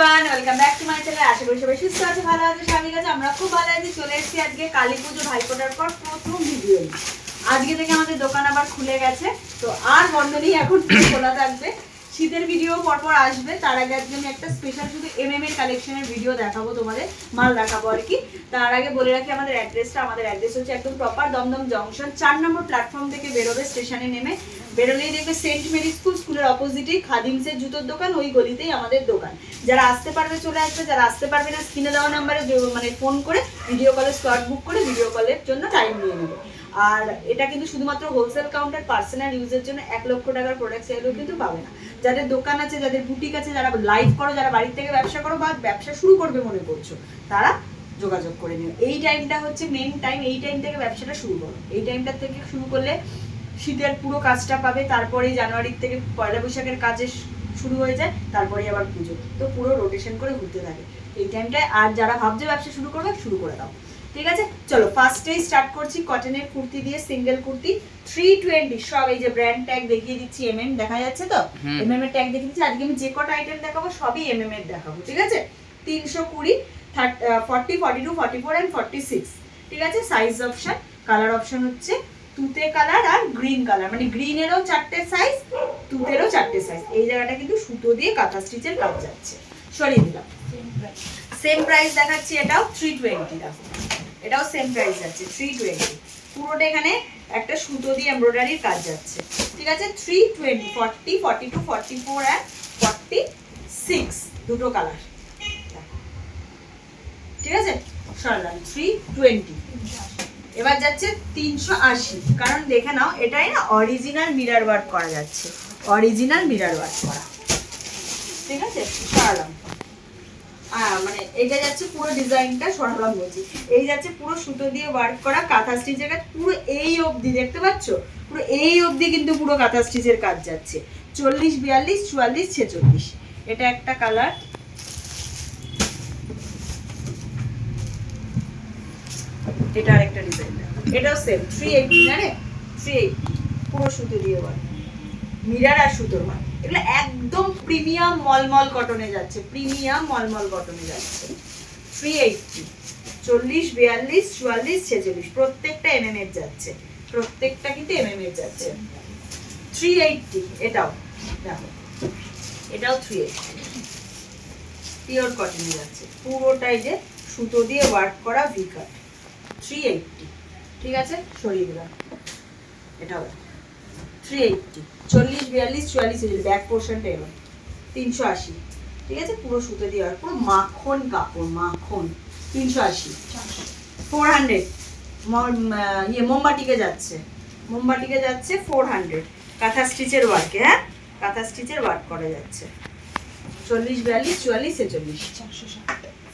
Everyone welcome back ভালো আছে স্বামী কাছে। আমরা খুব ভালো আছি, চলে এসেছি আজকে কালী পুজো পর প্রথম ভিডিও আজকে থেকে আমাদের দোকান আবার খুলে গেছে, তো আর বন্ধ নেই, এখন খোলা থাকবে। শীতের ভিডিও পরপর আসবে। তার আগে আজকে আমি একটা স্পেশাল শুধু এমএম এর কালেকশনের ভিডিও দেখাবো তোমাদের, মাল দেখাবো আর কি। তার আগে বলে রাখি, আমাদের অ্যাড্রেসটা আমাদের অ্যাড্রেস হচ্ছে একদম প্রপার দমদম জংশন চার নম্বর প্ল্যাটফর্ম থেকে বেরোবে স্টেশনে নেমে। বেরোলেই দেখবে সেন্ট মেরি স্কুল স্কুলের অপোজিটেই খাদিমসের জুতোর দোকান, ওই গলিতেই আমাদের দোকান। যারা আসতে পারবে, চলে আসবে, যারা আসতে পারবে না স্ক্রিনে দেওয়া নাম্বারে মানে ফোন করে ভিডিও কলের স্লট বুক করে ভিডিও কলের জন্য টাইম নিয়ে নেবে। আর এটা কিন্তু শুধুমাত্র হোলসেল কাউন্টার পার্সোনাল ইউজের জন্য এক লক্ষ টাকার প্রোডাক্ট সেলও কিন্তু পাবে না। যাদের দোকান আছে, যাদের বুটিক আছে, যারা লাইভ করো, যারা বাড়ির থেকে ব্যবসা করো বা ব্যবসা শুরু করবে মনে করছ, তারা যোগাযোগ করে নিও। এই টাইমটা হচ্ছে মেন টাইম এই টাইম থেকে ব্যবসাটা শুরু করো। এই টাইমটা থেকে শুরু করলে শীতের পুরো কাজটা পাবে, তারপরেই জানুয়ারির থেকে পয়লা বৈশাখের কাজে শুরু হয়ে যায়, তারপরেই আবার পুজো। তো পুরো রোটেশন করে ঘুরতে থাকে। এই টাইমটায় আর যারা ভাবছে ব্যবসা শুরু করবে, শুরু করে দাও। ঠিক আছে? চলো ফার্স্টেই স্টার্ট করছি কটনের কুর্তি দিয়ে সিঙ্গেল কুর্তি থ্রি টোয়েন্টি সব এই যে ব্র্যান্ড ট্যাগ দেখিয়ে দিচ্ছি এম এম দেখা যাচ্ছে তো? এম এম এর ট্যাগ দেখিয়ে দিচ্ছি আজকে আমি যে কটা আইটেম দেখাবো সবই এম এম এর দেখাবো ঠিক আছে? তিনশো কুড়ি forty forty two forty four and forty six ঠিক আছে? সাইজ অপশন কালার অপশন হচ্ছে তুতে কালার আর গ্রিন কালার মানে গ্রিনেরও চারটে সাইজ তুতেরও চারটে সাইজ এই জায়গাটা কিন্তু সুতো দিয়ে কাঁথা স্টিচের কাজ যাচ্ছে। সরিয়ে দিলাম। সেম প্রাইস দেখাচ্ছি এটাও থ্রি টোয়েন্টি দেখো। এটাও সেম প্রাইস যাচ্ছে থ্রি টোয়েন্টি পুরোটা এখানে একটা সুতো দিয়ে এমব্রয়ডারির কাজ যাচ্ছে। ঠিক আছে? Three twenty forty forty two forty four and forty six দুটো কালার ঠিক আছে? সরলাম থ্রি টোয়েন্টি এবার যাচ্ছে তিনশো আশি। কারণ দেখে নাও, এটাই না অরিজিনাল মিরার ওয়ার্ক করা যাচ্ছে। অরিজিনাল মিরার ওয়ার্ক করা। ঠিক আছে? সরালাম মানে এটা যাচ্ছে পুরো ডিজাইনটা সরালাম বলছি। এই যাচ্ছে পুরো সুতো দিয়ে ওয়ার্ক করা কাঁথা স্টিচের কাজ। পুরো এই অবধি, দেখতে পাচ্ছ? পুরো এই অবধি কিন্তু পুরো কাঁথা স্টিচের কাজ যাচ্ছে। চল্লিশ, বিয়াল্লিশ, চুয়াল্লিশ, ছেচল্লিশ। এটা একটা কালার এটা আরেকটা ডিজাইন এটাও সেম থ্রি এইটি না রে থ্রি এইটি পুরো সুতো দিয়ে ওয়ার্ক মিরার আর সুতোর মাল এগুলো একদম প্রিমিয়াম মলমল কটনে যাচ্ছে, প্রিমিয়াম মলমল কটনে যাচ্ছে। থ্রি এইটটি চল্লিশ, বিয়াল্লিশ, চুয়াল্লিশ, ছেচল্লিশ, প্রত্যেকটা এমএম এর যাচ্ছে, প্রত্যেকটা কিন্তু এমএম এর যাচ্ছে। থ্রি এইটটি এটাও, দেখো, এটাও থ্রি এইটটি পিওর কটনে যাচ্ছে, পুরোটাই যে সুতো দিয়ে ওয়ার্ক করা ভি কাট থ্রি এইটটি ঠিক আছে? সরিয়ে দিলাম। এটাও থ্রি এইটটি চল্লিশ বিয়াল্লিশ চুয়াল্লিশ ব্যাক পোর্শনটা এবার। তিনশো আশি ঠিক আছে? পুরো সুতো দিয়ে পুরো মাখন কাপড় মাখন। তিনশো আশি। ফোর হান্ড্রেড ইয়ে মোমবাটিকে যাচ্ছে। মোমবাটিকে যাচ্ছে ফোর হান্ড্রেড কাঁথা স্টিচের ওয়ার্কে হ্যাঁ? কাঁথা স্টিচের ওয়ার্ক করা যাচ্ছে। চল্লিশ বিয়াল্লিশ চুয়াল্লিশ ছেচল্লিশ।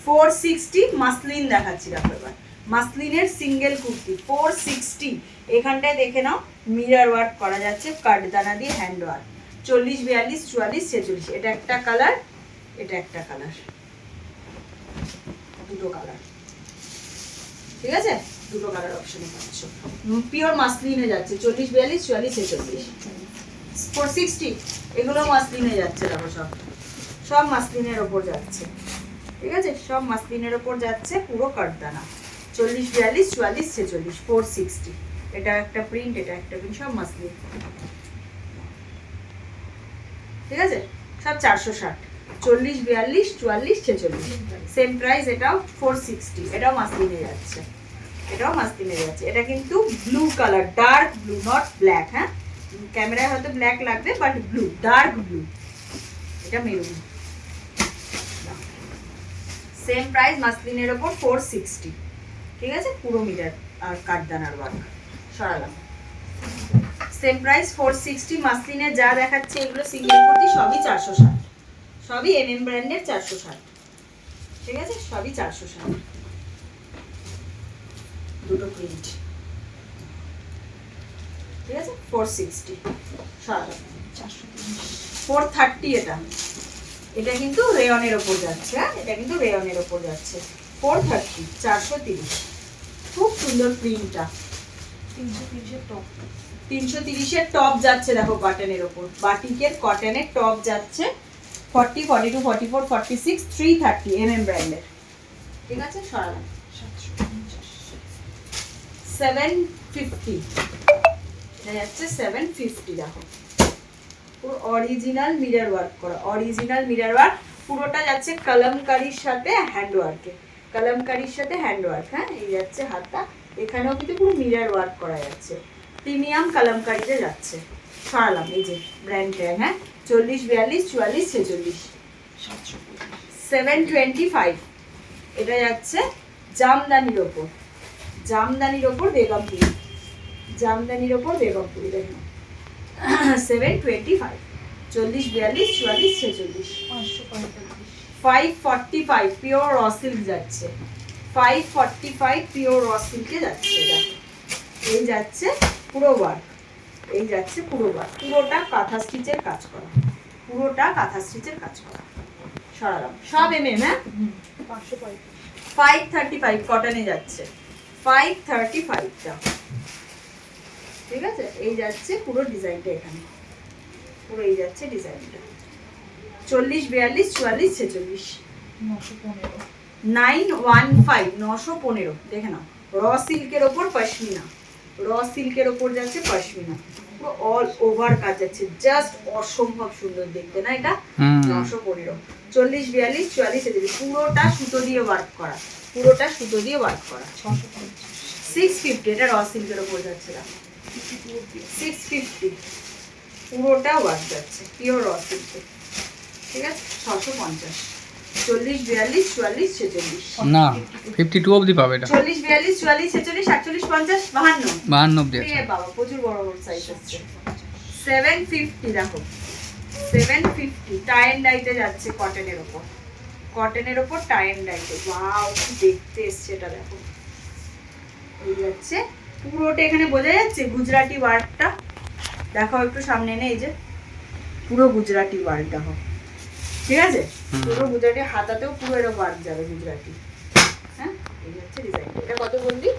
ফোর সিক্সটি মাসলিন দেখাচ্ছি দেখো এবার মাসলিনের সিঙ্গেল কুর্তি ফোর সিক্সটি এখানটায় দেখে নাও মিরার ওয়ার্ক করা যাচ্ছে, কাঠদানা দিয়ে হ্যান্ড ওয়ার্ক চল্লিশ, বিয়াল্লিশ, চুয়াল্লিশ, ছেচল্লিশ। এটা একটা কালার এটা একটা কালার দুটো কালার ঠিক আছে? দুটো কালার অপশনে পাচ্ছ। পিওর মাসলিনে যাচ্ছে, চল্লিশ, বিয়াল্লিশ, চুয়াল্লিশ, ছেচল্লিশ। ফোর সিক্সটি এগুলো মাসলিনে যাচ্ছে, দেখো সব। সব মাসলিনের ওপর যাচ্ছে। ঠিক আছে? সব মাসলিনের ওপর যাচ্ছে পুরো কাঠদানা। চল্লিশ বিয়াল্লিশ, চুয়াল্লিশ, ছেচল্লিশ ফোর সিক্সটি এটা একটা প্রিন্ট এটা একটা প্রিন্ট সব মাসলিন ঠিক আছে? সব চারশো ষাট। চল্লিশ বিয়াল্লিশ, চুয়াল্লিশ, ছেচল্লিশ। সেম প্রাইস এটাও ফোর সিক্সটি এটাও মাসলিনে যাচ্ছে। এটাও মাসলিনে যাচ্ছে। এটা কিন্তু blue colour dark blue not black হ্যাঁ? ক্যামেরায় হয়তো ব্ল্যাক লাগবে বাট ব্লু ডার্ক ব্লু এটা মেরুন সেম প্রাইস মাসলিনের ওপর ফোর সিক্সটি ঠিক আছে? পুরো মিটার, আর কাঠদানার ওয়ার্ক সরালাম। সেম প্রাইস ফোর সিক্সটি মাসলিনের যা দেখাচ্ছে, এগুলো সিঙ্গেল কুর্তি, সবই চারশো ষাট। সবই এম এম ব্র্যান্ডের চারশো ষাট। ঠিক আছে? সবই চারশো ষাট। দুটো প্রিন্ট ঠিক আছে? ফোর সিক্সটি সরালাম। ফোর থার্টি এটা। এটা কিন্তু রেয়নের ওপর যাচ্ছে হ্যাঁ? এটা কিন্তু রেয়নের ওপর যাচ্ছে। ফোর থার্টি চারশো তিরিশ। খুব সুন্দর প্রিন্টটা তিনশো তিরিশের টপ তিনশো তিরিশের টপ যাচ্ছে দেখো কটনের ওপর। বাটিকের কটনের টপ যাচ্ছে। Forty forty two forty four forty six three thirty M M ব্র্যান্ডের ঠিক আছে সরালাম। সেভেন ফিফটি যাচ্ছে সেভেন ফিফটি দেখো। পুরো অরিজিনাল মিরর ওয়ার্ক করা। অরিজিনাল মিরর ওয়ার্ক পুরোটা যাচ্ছে কলমকারির সাথে হ্যান্ড ওয়ার্কে কলমকারির সাথে হ্যান্ড ওয়ার্ক হ্যাঁ? এই যাচ্ছে হাতটা। এখানেও কিন্তু পুরো মিরার ওয়ার্ক করা যাচ্ছে। প্রিমিয়াম কলমকারিতে যাচ্ছে। সরালাম, এই যে ব্র্যান্ড ট্যাগ হ্যাঁ? চল্লিশ, বিয়াল্লিশ, চুয়াল্লিশ, ছেচল্লিশ। সেভেন টোয়েন্টি ফাইভ এটা যাচ্ছে জামদানির ওপর। জামদানির ওপর বেগমপুরি জামদানির ওপর বেগমপুরি দেখুন। সেভেন টোয়েন্টি ফাইভ চল্লিশ, বিয়াল্লিশ, চুয়াল্লিশ, ছেচল্লিশ। Five forty five pure raw silk যাচ্ছে। Five forty five pure raw সিল্কে যাচ্ছে দেখো এই যাচ্ছে পুরো এই যাচ্ছে পুরো পুরোটা কাঁথা স্টিচের কাজ করা। পুরোটা কাঁথা স্টিচের কাজ করা। সরালাম। সব এম হ্যাঁ? ফাইভ থার্টি ফাইভ কটনে যাচ্ছে। ফাইভ থার্টি ফাইভটা ঠিক আছে? এই যাচ্ছে পুরো ডিজাইনটা এখানে। পুরো এই যাচ্ছে ডিজাইনটা চল্লিশ বিয়াল্লিশ চুয়াল্লিশ ছেচল্লিশ। নাইন ওয়ান ফাইভ নশো পনেরো। দেখে নাও। র সিল্কের ওপর পশমিনা। র সিল্কের ওপর যাচ্ছে পশমিনা। পুরো অল ওভার কাজ যাচ্ছে। জাস্ট অসম্ভব সুন্দর দেখতে না এটা? নশো পনেরো। চল্লিশ বিয়াল্লিশ চুয়াল্লিশ ছেচল্লিশ। পুরোটা সুতো দিয়ে ওয়ার্ক করা। পুরোটা সুতো দিয়ে ওয়ার্ক করা। সিক্স ফিফটি এটা র সিল্কের ওপর যাচ্ছে সিক্স ফিফটি পুরোটা ওয়ার্ক যাচ্ছে। পিওর র সিল্কে ঠিক আছে? ছশো পঞ্চাশ। চল্লিশ বিয়াল্লিশ চুয়াল্লিশ ছেচল্লিশ। না ফিফটি টু অবধি পাবে এটা। চল্লিশ বিয়াল্লিশ চুয়াল্লিশ ছেচল্লিশ আটচল্লিশ পঞ্চাশ বাহান্ন। বাহান্ন অবধি আছে। বাবা প্রচুর বড় বড় সাইজ সেভেন ফিফটি দেখো। সেভেন ফিফটি টাই অ্যান্ড ডাইতে যাচ্ছে কটনের ওপর। কটনের ওপর টাই অ্যান্ড ডাইতে ওয়াও দেখতে এসছে এটা দেখো। এই যাচ্ছে পুরোটা এখানে বোঝা যাচ্ছে গুজরাটি ওয়ার্কটা দেখো একটু সামনে এনে এই যে। পুরো গুজরাটি ওয়ার্ক দেখো। ঠিক আছে। পুরো গুজরাটি হাতাতেও পুরো এরকম ওয়ার্ক যাবে গুজরাটি। হ্যাঁ? এই হচ্ছে ডিজাইন এটা কত বললি?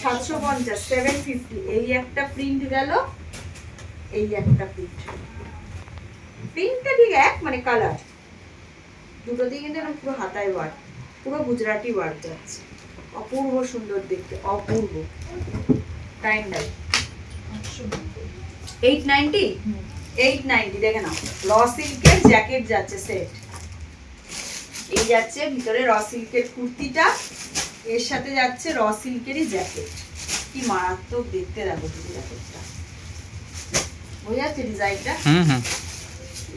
সাতশো পঞ্চাশ সেভেন ফিফটি এই একটা প্রিন্ট গেল এই একটা প্রিন্ট প্রিন্টটা ঠিক এক মানে কালার দুটো দিয়ে কিন্তু এরকম পুরো হাতায় ওয়ার্ক পুরো গুজরাটি ওয়ার্ক যাচ্ছে। অপূর্ব সুন্দর দেখতে অপূর্ব। Time dye eight ninety eight ninety দেখে নাও। র সিল্কের জ্যাকেট যাচ্ছে সেট এই যাচ্ছে ভিতরে র সিল্কের কুর্তিটা। এর সাথে যাচ্ছে র সিল্কেরই জ্যাকেট কি মারাত্মক দেখতে দেখো তুমি জ্যাকেটটা বোঝা যাচ্ছে ডিজাইনটা হুম হুম।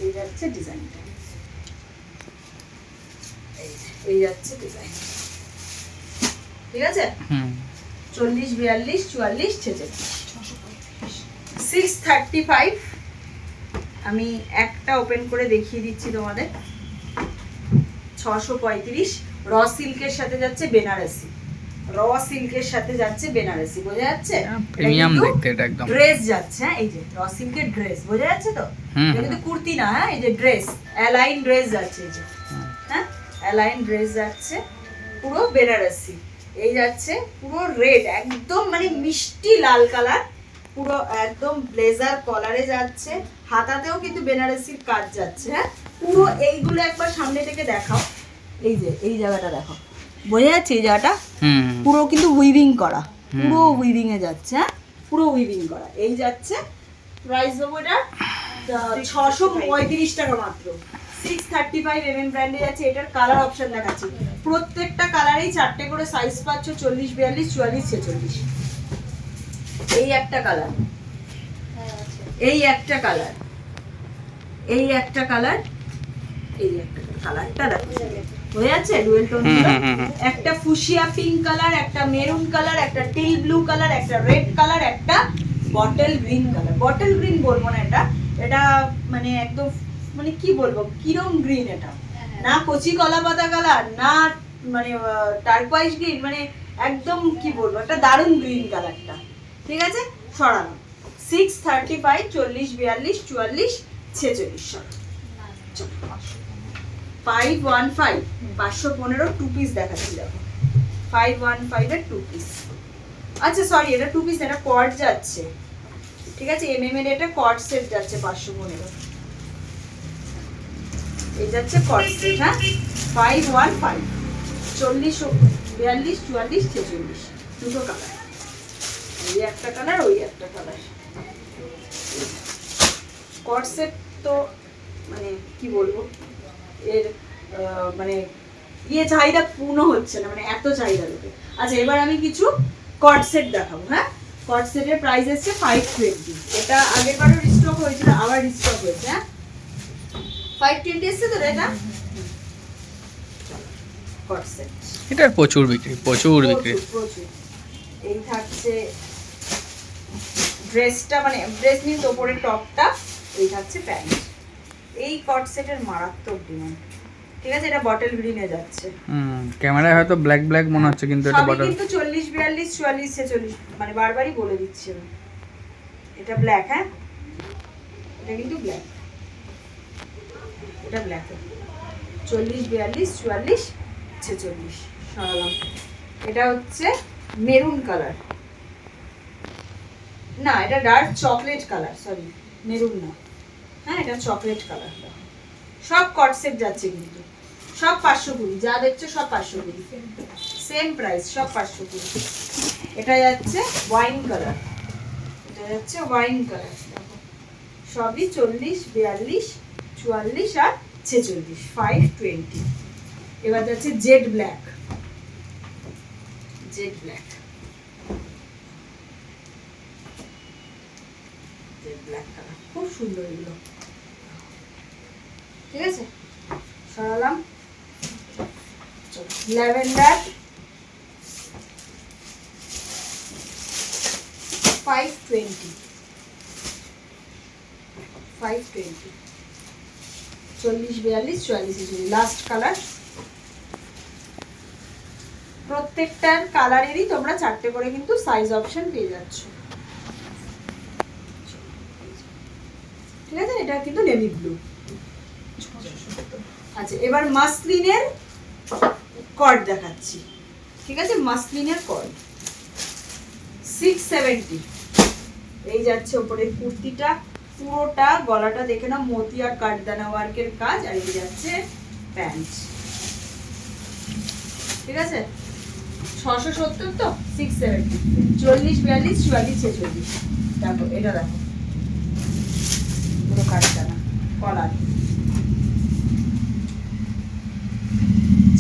এই যাচ্ছে ডিজাইনটা এই- এই যাচ্ছে ডিজাইন ঠিক আছে? চল্লিশ বিয়াল্লিশ চুয়াল্লিশ ছেচল্লিশ। সিক্স থার্টি ফাইভ আমি একটা ওপেন করে দেখিয়ে দিচ্ছি তোমাদের। ছশো পঁয়ত্রিশ র সিল্কের সাথে যাচ্ছে বেনারসি। র সিল্কের সাথে যাচ্ছে বেনারসি বোঝা যাচ্ছে? প্রিমিয়াম দেখতে এটা একদম। ড্রেস যাচ্ছে হ্যাঁ এই যে র সিল্কের ড্রেস বোঝা যাচ্ছে তো? এটা কিন্তু কুর্তি না হ্যাঁ এই যে ড্রেস অ্যালাইন ড্রেস যাচ্ছে এই যে হ্যাঁ অ্যালাইন ড্রেস যাচ্ছে পুরো বেনারসি। এই যাচ্ছে পুরো রেড একদম মানে মিষ্টি লাল কালার পুরো একদম ব্লেজার কলারে যাচ্ছে হাতাতেও কিন্তু বেনারসির কাজ যাচ্ছে হ্যাঁ? পুরো এইগুলো একবার সামনে থেকে দেখাও। এই যে এই জায়গাটা দেখো বোঝা যাচ্ছে এই জায়গাটা? পুরো কিন্তু উইভিং করা। পুরো উইভিং এ যাচ্ছে হ্যাঁ? পুরো উইভিং করা। এই যাচ্ছে। প্রাইস দেবো এটা ছশো পঁয়ত্রিশ টাকা মাত্র। Six thirty five M M ব্র্যান্ডে যাচ্ছে এটার কালার অপশন দেখাচ্ছি। প্রত্যেকটা কালারেই চারটে করে সাইজ পাচ্ছ চল্লিশ বিয়াল্লিশ চুয়াল্লিশ ছেচল্লিশ। এই একটা কালার এই একটা কালার এই একটা কালার এই একটা কালারটা দেখো। হয়ে যাচ্ছে ডুয়েল টোন হুম, হুম, হুম, হুম। একটা ফুশিয়া পিঙ্ক কালার একটা মেরুন কালার একটা টিল ব্লু কালার একটা রেড কালার একটা bottle green colour bottle green বলব না এটা। এটা মানে একদম মানে কি বলব? কিরম গ্রিন এটা? না কচি কলা পাতা কালার না মানে টার্কোয়াইজ গ্রিন মানে একদম কি বলব? একটা দারুণ গ্রিন কালারটা ঠিক আছে? সরানো। সিক্স থার্টি ফাইভ চল্লিশ, বিয়াল্লিশ, চুয়াল্লিশ, ছেচল্লিশ ফাইভ ওয়ান ফাইভ পাঁচশো পনেরো টু পিস দেখাচ্ছি, দেখো। ফাইভ ওয়ান ফাইভের টু পিস আচ্ছা সরি এটা টু পিস এটা কর্ড যাচ্ছে। ঠিক আছে? এম এম এর এটা কর্ড সেট যাচ্ছে, পাঁচশো পনেরো। এটা হচ্ছে কটসেট হ্যাঁ? ফাইভ ওয়ান ফাইভ চল্লিশ, বিয়াল্লিশ, চুয়াল্লিশ, ছেচল্লিশ। দুটো কালার ওই একটা কালার ওই একটা কালার। কটসেট তো মানে কি বলব? এর মানে ইয়ে চাহিদা পূর্ণ হচ্ছে না মানে এত চাহিদা লোকে আচ্ছা এবার আমি কিছু কটসেট দেখাবো হ্যাঁ? কটসেটের প্রাইস এসছে ফাইভ টোয়েন্টি এটা আগের বারও রিস্টক হয়েছিল আবার রিস্টক হয়েছে হ্যাঁ? ফাইভ টোয়েন্টি এসছে তো এটা? কটসেট এটার প্রচুর বিক্রি প্রচুর বিক্রি। প্রচুর। এই থাকছে ড্রেসটা মানে ড্রেস মিন্স ওপরের টপটা এই থাকছে প্যান্ট। এই কট সেটের মারাত্মক ডিমান্ড ঠিক আছে এটা বটল গ্রিনে যাচ্ছে। হুম ক্যামেরায় হয়তো ব্ল্যাক ব্ল্যাক মনে হচ্ছে কিন্তু এটা বটল কিন্তু চল্লিশ বিয়াল্লিশ চুয়াল্লিশ ছেচল্লিশ মানে বারবারই বলে দিচ্ছি। আমি এটা ব্ল্যাক হ্যাঁ? এটা কিন্তু ব্ল্যাক এটা ব্ল্যাক চল্লিশ বিয়াল্লিশ চুয়াল্লিশ ছেচল্লিশ। সরালাম। এটা হচ্ছে মেরুন কালার না, এটা dark chocolate colour sorry maroon না। হ্যাঁ এটা চকলেট কালার সব কটসেট যাচ্ছে কিন্তু। সব পাঁচশো কুড়ি, যা দেখছ সব পাঁচশো কুড়ি। সেম প্রাইস সব পাঁচশো কুড়ি। এটা যাচ্ছে ওয়াইন কালার এটা যাচ্ছে ওয়াইন কালার সবই চল্লিশ, বিয়াল্লিশ, চুয়াল্লিশ আর ছেচল্লিশ ফাইভ টোয়েন্টি এবার যাচ্ছে jade black jade black jade black colour খুব সুন্দর এগুলো। ঠিক আছে? সরালাম। Lavender. Five twenty five twenty চল্লিশ, বিয়াল্লিশ, চুয়াল্লিশ লাস্ট কালার প্রত্যেকটার কালারেরই তোমরা চারটে করে কিন্তু সাইজ অপশন পেয়ে যাচ্ছ। ঠিক আছে? এটা কিন্তু নেভি ব্লু আচ্ছা এবার মাসলিনের কর্ড দেখাচ্ছি। ঠিক আছে? মাসলিনের কর্ড সিক্স সেভেন্টি এই যাচ্ছে ওপরে কুর্তিটা। পুরোটা গলাটা দেখে না মতি আর কাঠদানা ওয়ার্কের কাজ, আর এই যাচ্ছে প্যান্ট ঠিক আছে? ছশো সত্তর তো? সিক্স সেভেন্টি চল্লিশ, বিয়াল্লিশ, চুয়াল্লিশ, ছেচল্লিশ। দেখো, এটা দেখো পুরো কাঠদানা কলার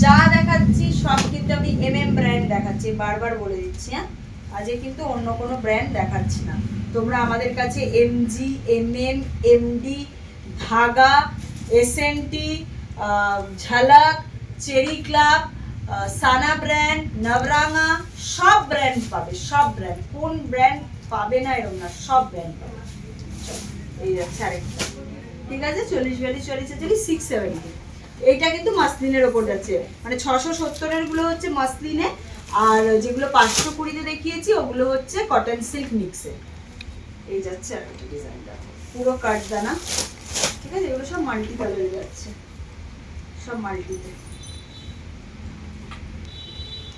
যা দেখাচ্ছি সব কিন্তু আমি এম এম ব্র্যান্ড দেখাচ্ছি, বারবার বলে দিচ্ছি হ্যাঁ? আজকে কিন্তু অন্য কোনো ব্র্যান্ড দেখাচ্ছি না। তোমরা আমাদের কাছে MG MM MD Dhaga SNT Jhalak, cherry club Sana brand Nabaranga, সব ব্র্যান্ড পাবে, সব ব্র্যান্ড কোন ব্র্যান্ড পাবে না এরকম না, সব ব্র্যান্ড পাবে। এই যাচ্ছে আরেকটা। ঠিক আছে? চল্লিশ বিয়াল্লিশ চল্লিশ চল্লিশ সিক্স সেভেন্টি এইটা কিন্তু মাসলিনের ওপর যাচ্ছে। মানে ছশো সত্তরেরগুলো হচ্ছে মাসলিনে আর যেগুলো পাঁচশো কুড়িতে দেখিয়েছি ওগুলো হচ্ছে কটন সিল্ক মিক্সে এই যাচ্ছে আর একটা ডিজাইনটা। পুরো কাঠদানা। ঠিক আছে? এগুলো সব মাল্টি কালারে যাচ্ছে। সব মাল্টিতে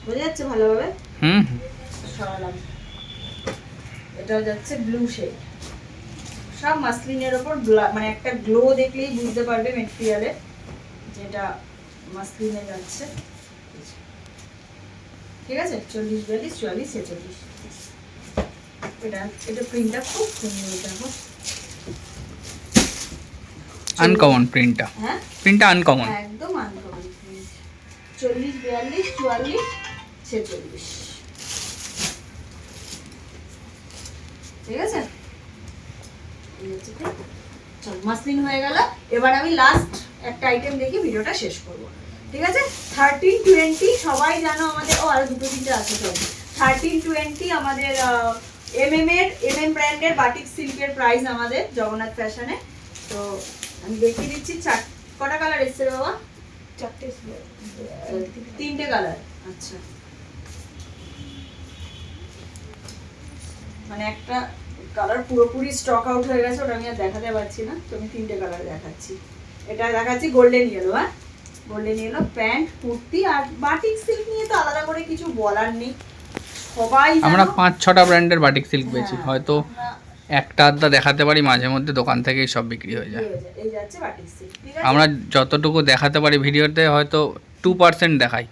বোঝা যাচ্ছে ভালোভাবে? হুম। সরালাম। এটাও যাচ্ছে ব্লু শেড সব মাসলিনের ওপর মানে একটা গ্লো দেখলেই বুঝতে পারবে মেটেরিয়ালে যেটা মাসলিনে যাচ্ছে। ঠিক আছে? চল্লিশ বিয়াল্লিশ চুয়াল্লিশ ছেচল্লিশ। এটা এটা প্রিন্টটা খুব সুন্দর দেখো আনকমন প্রিন্টটা হ্যাঁ? প্রিন্টটা আনকমন একদম আনকমন চল্লিশ বিয়াল্লিশ চুয়াল্লিশ ছেচল্লিশ। ঠিক আছে? চল মাসলিন হয়ে গেল। এবার আমি লাস্ট একটা আইটেম দেখি ভিডিওটা শেষ করব। ঠিক আছে? থার্টিন টোয়েন্টি সবাই জানো আমাদের ও আরও দুটো তিনটে আছে সব থার্টিন টোয়েন্টি আমাদের এম এম এর এম এম ব্র্যান্ডের বাটিক সিল্কের প্রাইস আমাদের জগন্নাথ ফ্যাশনে তো আমি দেখিয়ে দিচ্ছি চার কটা কালার এসছে বাবা? চারটে তিনটে কালার আচ্ছা। মানে একটা কালার পুরোপুরি স্টক আউট হয়ে গেছে ওটা আমি আর দেখাতে পারছি না। তো আমি তিনটে কালার দেখাচ্ছি। এটা দেখাচ্ছি গোল্ডেন ইয়েলো হ্যাঁ? গোল্ডেন ইয়েলো প্যান্ট কুর্তি আর বাটিক সিল্ক নিয়ে তো আলাদা করে কিছু বলার নেই। সবাই আমরা পাঁচ ছটা ব্র্যান্ডের বাটিক সিল্ক পেয়েছি হ্যাঁ, হয়তো একটা আধটা দেখাতে পারি মাঝে মধ্যে দোকান থেকেই সব বিক্রি হয়ে যায়। আমরা যতটুকু দেখাতে পারি ভিডিওতে হয়তো টু পার্সেন্ট দেখাই।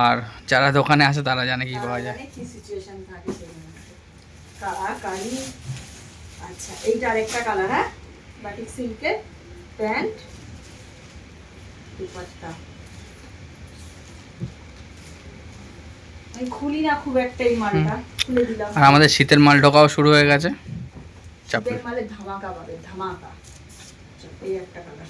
আর যারা দোকানে আসে তারা জানে কি পাওয়া যায়। জানে কি সিচুয়েশন থাকে সেগুলো কালা। কালি আচ্ছা এইটা আরেকটা কালার হ্যাঁ? বাটিক সিল্কের প্যান্ট। দুপাট্টা। খুলি না খুব একটা এই মালটা খুলে দিলাম। আর আমাদের শীতের মাল ঢোকাও শুরু হয়ে গেছে। চাপলে শীতের মালে ধামাকা পাবে ধামাকা। আচ্ছা, এই একটা কালার।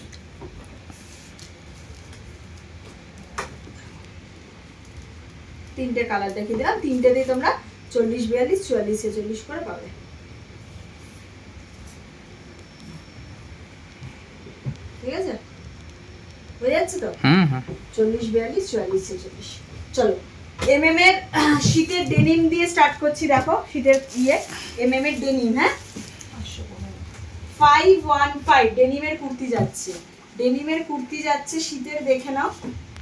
তিনটে কালার দেখিয়ে দিলাম। তিনটেতেই তোমরা চল্লিশ বিয়াল্লিশ চুয়াল্লিশ ছেচল্লিশ করে পাবে। ঠিক আছে? বোঝা যাচ্ছে তো? চল্লিশ বিয়াল্লিশ চুয়াল্লিশ ছেচল্লিশ। চলো এম এম এর শীতের ডেনিম দিয়ে স্টার্ট করছি দেখো শীতের ইয়ে। এম এম এর ডেনিম হ্যাঁ? ফাইভ ওয়ান ফাইভ ডেনিমের কুর্তি যাচ্ছে। ডেনিমের কুর্তি যাচ্ছে শীতের দেখে নাও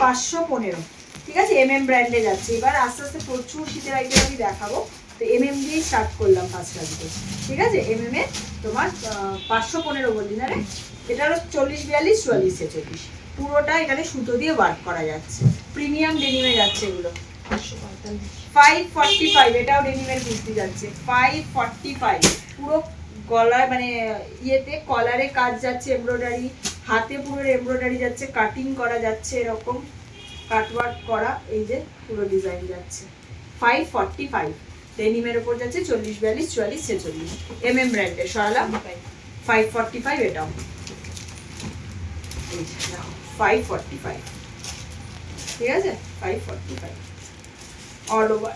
পাঁচশো পনেরো। ঠিক আছে এম এম ব্র্যান্ডে যাচ্ছে। এবার আস্তে আস্তে প্রচুর শীতের আইটেম আমি দেখাবো। তো এম এম দিয়েই স্টার্ট করলাম ফার্স্ট আজকে ঠিক আছে এম এম এ তোমার পাঁচশো পনেরো বললি না রে এটা হলো চল্লিশ, বিয়াল্লিশ, চুয়াল্লিশ, ছেচল্লিশ। পুরোটা এখানে সুতো দিয়ে ওয়ার্ক করা যাচ্ছে। প্রিমিয়াম ডেনিমে যাচ্ছে এগুলো। ফাইভ ফর্টি ফাইভ এটাও ডেনিমের কুর্তি যাচ্ছে। ফাইভ ফর্টি ফাইভ পুরো গলায় মানে ইয়েতে কলারে কাজ যাচ্ছে এমব্রয়ডারি হাতে পুরো এমব্রয়ডারি যাচ্ছে কাটিং করা যাচ্ছে এরকম। কাটওয়ার্ক করা এই যে পুরো ডিজাইন যাচ্ছে। ফাইভ ফর্টি ফাইভ ডেনিমের ওপর যাচ্ছে চল্লিশ, বিয়াল্লিশ, চুয়াল্লিশ, ছেচল্লিশ। এম এম ব্র্যান্ডের সরালাম ফাইভ ফর্টি ফাইভ এটাও ফাইভ ফর্টি ফাইভ ঠিক আছে? Five forty five all over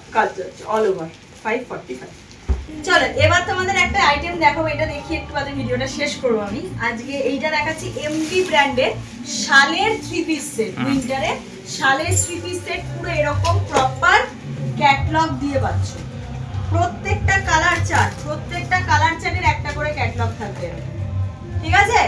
all over five five চলো, এবার তোমাদের একটা আইটেম এটা দেখি একটু শেষ করব আমি। আজকে এইটা দেখাচ্ছি শালের থ্রি পিস সেট হুম। শালের পিস সেট পুরো এরকম প্রপার ক্যাটলগ দিয়ে পাচ্ছ প্রত্যেকটা কালার চার্ট প্রত্যেকটা কালার চার্টের একটা করে ক্যাটলগ থাকবে। ঠিক আছে?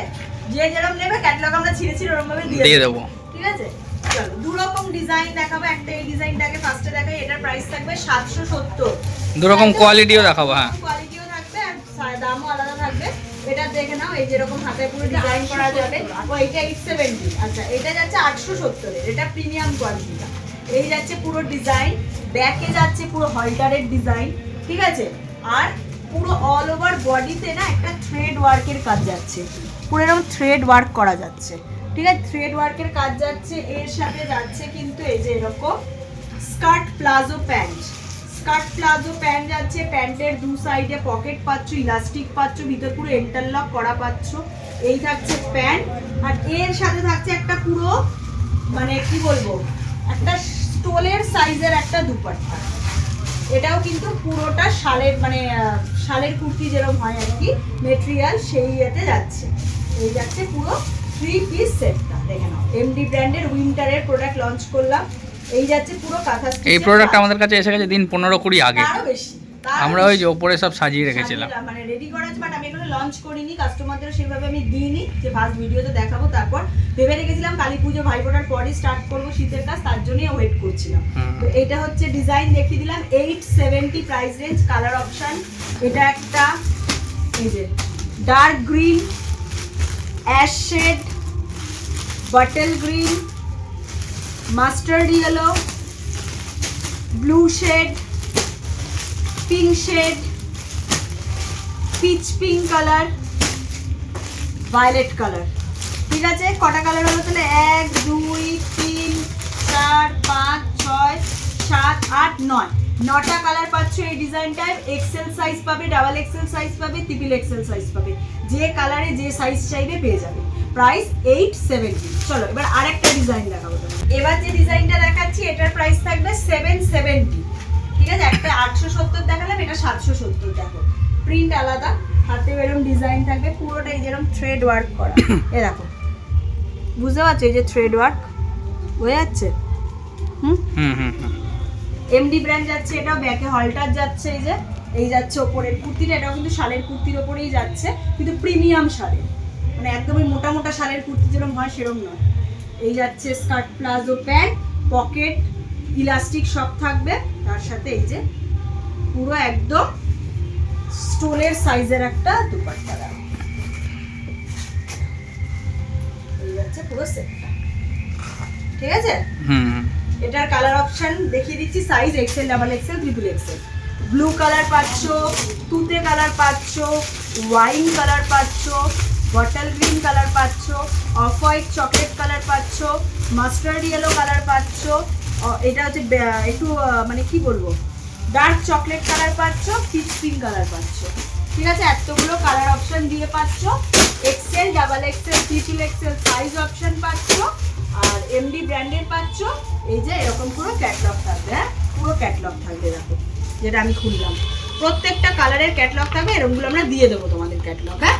যে যেরকম নেবে ক্যাটলগ আমরা ছিঁড়ে ছিঁড়ে ওরকম ভাবে দিয়ে দেবো। ঠিক আছে? চলো দু রকম ডিজাইন দেখাবো একটা এই ডিজাইনটাকে ফার্স্টে দেখাই এটার প্রাইস থাকবে সাতশো সত্তর। দু রকম কোয়ালিটিও দেখাবো হ্যাঁ। কোয়ালিটিও থাকবে আর সা- দামও আলাদা থাকবে এটা দেখে নাও, এই যেরকম হাতে পুরো ডিজাইন করা যাবে। ও এটা এইট সেভেন্টি আচ্ছা এটা যাচ্ছে আটশো সত্তরের। এটা প্রিমিয়াম কোয়ালিটিটা এই যাচ্ছে পুরো ডিজাইন ব্যাকে যাচ্ছে পুরো হলটারের ডিজাইন ঠিক আছে? আর পুরো অল ওভার বডিতে না একটা থ্রেড ওয়ার্কের কাজ যাচ্ছে। পুরো এরকম থ্রেড ওয়ার্ক করা যাচ্ছে। ঠিক আছে? থ্রেড ওয়ার্কের কাজ যাচ্ছে। এর সাথে যাচ্ছে কিন্তু এই যে এরকম skirt palazzo pant skirt palazzo, pant যাচ্ছে, প্যান্টের দু সাইডে পকেট পাচ্ছ ইলাস্টিক পাচ্ছ, ভিতর পুরো ইন্টারলক করা পাচ্ছ। এই থাকছে প্যান্ট। আর এর সাথে থাকছে একটা পুরো মানে কি বলব, একটা স্টোলের সাইজের একটা দুপাট্টা। এটাও কিন্তু পুরোটা শালের মানে শালের কুর্তি যেরকম হয় আর কি মেটেরিয়াল সেই ইয়েতে যাচ্ছে। এই যাচ্ছে পুরো থ্রি পিস সেটটা দেখে নাও এমডি ব্র্যান্ডের উইন্টারের প্রোডাক্ট লঞ্চ করলাম। এই যাচ্ছে পুরো কাঁথা এই প্রোডাক্ট আমাদের কাছে এসে গেছে দিন পনেরো কুড়ি আগে। তারও বেশি আমরা ওই যে। ওপরে সব সাজিয়ে রেখেছিলাম। মানে রেডি করা আছে বাট আমি এগুলো লঞ্চ করিনি কাস্টমারদের সেভাবে আমি দিইনি যে ফার্স্ট ভিডিওতে দেখাবো তারপর ভেবে রেখেছিলাম কালী পুজো ভাইফোঁটার পরই স্টার্ট করব শীতের কাজ তার জন্যই ওয়েট করছিলাম। তো এটা হচ্ছে ডিজাইন দেখিয়ে দিলাম eight seventy price range colour option এটা একটা এই যে dark green ash shade bottle green mustard yellow blue shade pink shade peach pink colour violet colour ঠিক আছে? কটা কালার হলো তাহলে? এক, দুই, তিন, চার, পাঁচ, ছয়, সাত, আট, নয়। নটা কালার পাচ্ছ এই ডিজাইনটায় এক্সেল সাইজ পাবে ডাবল এক্সেল সাইজ পাবে ট্রিপল এক্সেল সাইজ পাবে। যে কালারে যে সাইজ চাইবে পেয়ে যাবে। প্রাইস এইট সেভেন্টি চলো এবার আরেকটা ডিজাইন দেখাবো এবার যে ডিজাইনটা দেখাচ্ছি এটার প্রাইস থাকবে সেভেন সেভেন্টি ঠিক আছে? একটা আটশো সত্তর দেখালাম এটা সাতশো সত্তর দেখো। প্রিন্ট আলাদা হাতে এরকম ডিজাইন থাকবে পুরোটাই যেরকম থ্রেড ওয়ার্ক করা। এ দেখো। বুঝতে পারছ এই যে থ্রেড ওয়ার্ক হয়ে যাচ্ছে? হুম? হুম হুম হুম। এমডি ব্র্যান্ড যাচ্ছে এটাও ব্যাকে হলটার যাচ্ছে এই যে। এই যাচ্ছে ওপরের কুর্তিটা এটাও কিন্তু শালের কুর্তির ওপরেই যাচ্ছে কিন্তু প্রিমিয়াম শালের। মানে একদমই মোটা মোটা শালের কুর্তি যেরকম হয় সেরকম নয়। এই যাচ্ছে skirt palazzo pant pocket elastic সব থাকবে। তার সাথে এই যে পুরো একদম স্টোনের সাইজের একটা দুপাট্টা দাও এই যাচ্ছে পুরো সেটটা। ঠিক আছে? হুম। এটার কালার অপশন দেখিয়ে দিচ্ছি size XL double XL triple XL blue colour পাচ্ছ তুতে কালার পাচ্ছ ওয়াইন কালার পাচ্ছ বটল গ্রিন কালার পাচ্ছ, অফ হোয়াইট চকলেট কালার পাচ্ছ, মাস্টার্ড ইয়েলো কালার পাচ্ছ এটা হচ্ছে একটু মানে কি বলব ডার্ক চকলেট কালার পাচ্ছ পিচ পিঙ্ক কালার পাচ্ছ। ঠিক আছে, এতগুলো কালার অপশন দিয়ে পাচ্ছ। XL double XL triple XL size option পাচ্ছ, আর এমডি ব্র্যান্ডের পাচ্ছ। এই যে, এরকম পুরো ক্যাটলগ থাকবে হ্যাঁ? পুরো ক্যাটলগ থাকবে, দেখো, যেটা আমি খুললাম। প্রত্যেকটা কালারের ক্যাটলগ থাকবে, এরকমগুলো আমরা দিয়ে দেবো তোমাদের ক্যাটলগ হ্যাঁ?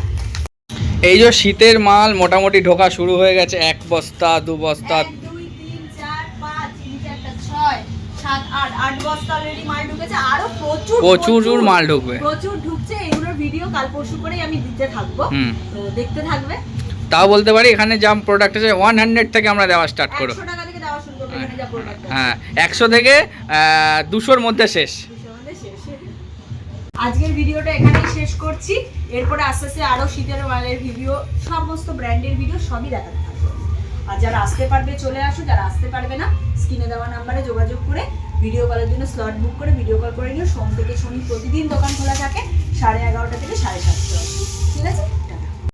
এই যে শীতের মাল মোটামুটি ঢোকা শুরু হয়ে গেছে এক বস্তা দু বস্তা। প্রচুর মাল ঢুকবে। প্রচুর ঢুকছে। এগুলোর ভিডিও কাল পরশু করেই আমি দিতে থাকব। হুম। দেখতে থাকবে। তাও বলতে পারি এখানে যা প্রোডাক্ট আছে ওয়ান হান্ড্রেড থেকে আমরা দেওয়া স্টার্ট প্রোডাক্ট হ্যাঁ একশো থেকে দুশোর মধ্যে শেষ। আজকের ভিডিওটা এখানেই শেষ করছি। এরপরে আস্তে আস্তে আরও শীতের মালের ভিডিও সমস্ত ব্র্যান্ডের ভিডিও সবই দেখাতে থাকব। আর যারা আসতে পারবে, চলে আসো। যারা আসতে পারবে না স্ক্রিনে দেওয়া নাম্বারে যোগাযোগ করে ভিডিও কলের জন্য স্লট বুক করে ভিডিও কল করে নিও। সোম থেকে শনি প্রতিদিন দোকান খোলা থাকে, সাড়ে এগারোটা থেকে সাড়ে সাতটা ঠিক আছে?